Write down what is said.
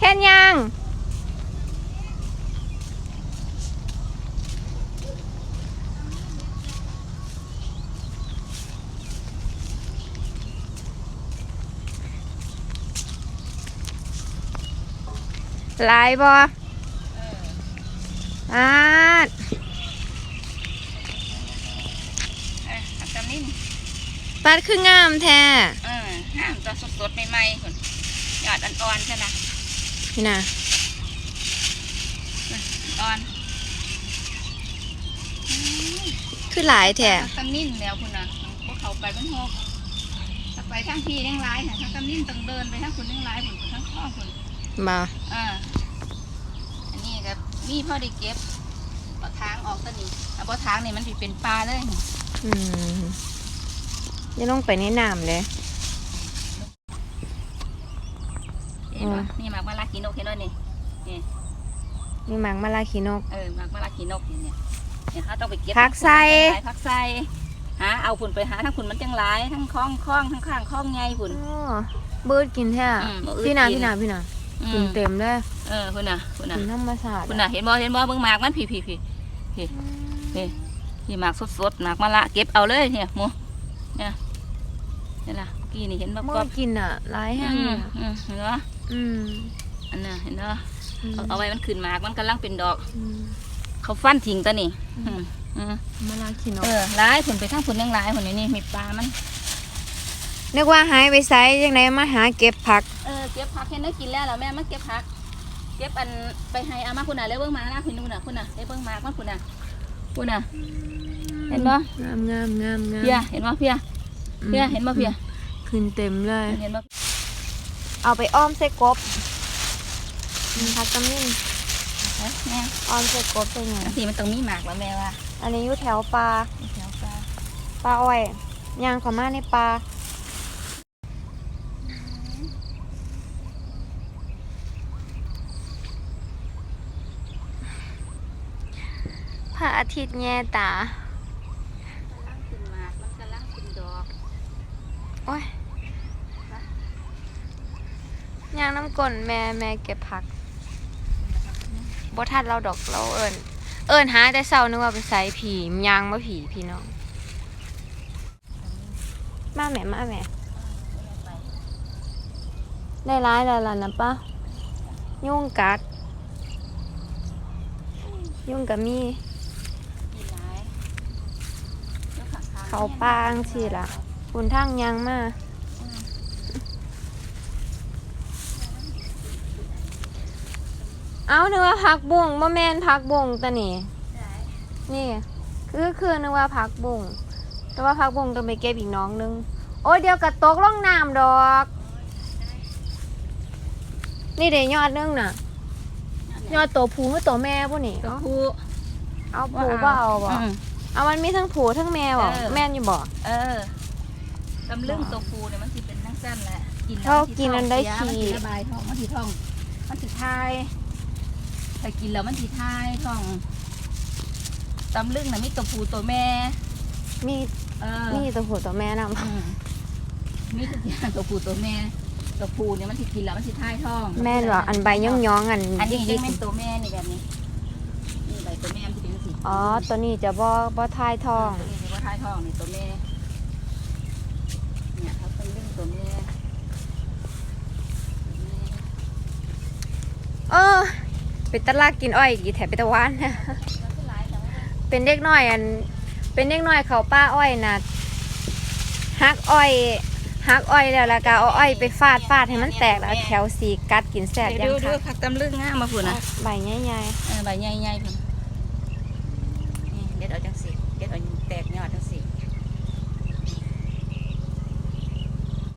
เฮ็ดยังหลายบ่อาดเออผักกำนิ่นปัดคืองามแท้เออห้ามตัวสดๆใหม่ๆคนหยอดอ่อนๆใช่ไหม นี่นะอ่อนคือหลายแท้ผักกำนิ่นแล้วคุณน่ะพวกเขาไปมันหกถ้าไปทางพี่ยังร้ายค่ะทางกำนิ่นต้องเดินไปทางคุณยังร้ายคุณทางข้องคุณบ่เอออันนี้ก็มีพ่อได้เก็บเอาทางออกตัวนี้เอาบ่ทางนี่มันสิเป็นปลาเลยนี่อืมอย่าลงไปในน้ำเลย เห็นปะนี่หมากมะลากีนกเห็นไหมนี่นี่หมังมาลาขีนก เออหมากมะลากีนกนี่เนี่ยเนี่ยเขาต้องไปเก็บผักไส้ผักไส้หาเอาฝุ่นไปหาทั้งฝุ่นมันจังหลายทั้งคล้องคล้องทั้งข้างคล้องไงฝุ่นอ๋อเบิดกินแท้อืมบ่อึดพี่นากิน พี่นาพี่นาอืกินเต็มเลยเออคุณน่ะคุณน่ะกินธรรมชาติคุณน่ะเห็นบ่เห็นบ่เบิ่งหมากมันพี่พี่พี่พี่พี่พี่หมากสดๆหมากมะละเก็บเอาเลยเนี่ยหมูเนี่ยนี่ล่ะเมื่อกี้นี่เห็นบ่เมื่ก็อกินอะหลายแห้อืงมอืมเห็นบ่ อืม อันน่ะเห็นบ่อืมเอาเอาไว้มันขึ้นหมากมันกำลังเป็นดอก อืมเขาฟันทิ้งตัวนี่อืมอืมมาลาขีนกเออร้ายผลไปทั้งผลยังร้ายผลนี่นี่มีปลามัน นึกว่าหายไปไสจังไดมาหาเก็บผัก เออเก็บผักเห็นได้กินแล้วเหรอแม่มาเก็บผัก เก็บอันไปให้อามาคุณน่ะเลยเบิ่งมานะคุณนู่นน่ะคุณน่ะเลยเบิ่งมากมันคุณน่ะคุณน่ะ เห็นบ่งามงามงามงามเพียเห็นบ่เพียเพียเห็นบ่เพียขึ้นเต็มเลย เห็นบ่ เอาไปอ้อมใส่กบอืมผักกำมิ้นเอ้ยแม่อ้อมใส่กบเป็นไงบางทีมันต้องมีหมากแล้วแม่ว่าอันนี้อยู่แถวปลาแถวปลาปลาอ้อยย่างเข้ามาในปลาพระอาทิตย์แง่ตากำลังขึ้นหมากมันกำลังขึ้นดอก โอ้ย ย่างน้ำกลนแม่แม่เก็บผักบ่ทันเราดอกเราเอิญเอิญหาแต่เศร้านึกว่าไปใส่ผียางมาผีพี่น้อง มาแม่มาแม่ได้ร้ายแล้วล่ะนะป้ายุ่งกัด ยุ่งกับมีมีหลายแล้วข้งๆเขาปางสิล่ะคุณทั้งยังมา เอานึกว่าพักบุ้งบ่แม่นพักบุ้งตะนี่นี่ คือคือนึกว่าพักบุ้งแต่ว่าพักบุ้งต้องไปเก็บอีกน้องนึง โอ้ยเดี๋ยวกระตกล่องน้ำดอก นี่เดี๋ยวยอดนึงน่ะ ยอดตัวผูคือตัวแม่พวกนี้ตัวเอาผู้เอาผูก็เอาบ่อืมเอามันมีทั้งผูทั้งแม่บ่เออแม่นอยู่บ่เออตำลึงตัวผู้เนี่ยมันสิเป็นนังสั้นแหละกินชอบกินอันได้เสียขี้มันสิระบายท้องมันสิท้องมันสิทาย แต่กินแล้วมันสิทายท้องตำลึงน่ะมีตัวผู้ตัวแม่ มีเออมีตัวผูตัวแม่นำอืมมีทุกอย่างตัวผู้ตัวแม่ ตัวผู้เนี่ยมันสิกินแล้วมันสิทายท้องแม่นว่าอันใบย่องๆอันอันนี้ยิยักงเป็นตัวแม่นี่แบบนี้นี่ใบตัวแม่มันสิเป็นสีๆอ๋อตัวนี้จะบ่บ่ทายทองตัวนี้เรียกว่าทายท้องนี่ตัวแม่ เนี่ยเขาเป็นเรื่องตัวแม่ตัวแม่ เออ เป็นตะลากกินอ้อยอีแถบเป็นตะวันเป็นเด็กน้อยอัน เป็นเด็กน้อยเขาป้าอ้อยนะฮักอ้อยฮักอ้อยแล้วล้วก็เอาอ้อยไปฟาดฟาดให้มันแตกแล้วแถวสีกัดกินแสบยังค่ะดูผักตำลึงง่ามาฝุ่นนะใบใหญ่ๆใบใหญ่ๆเดี๋ยวเราจะ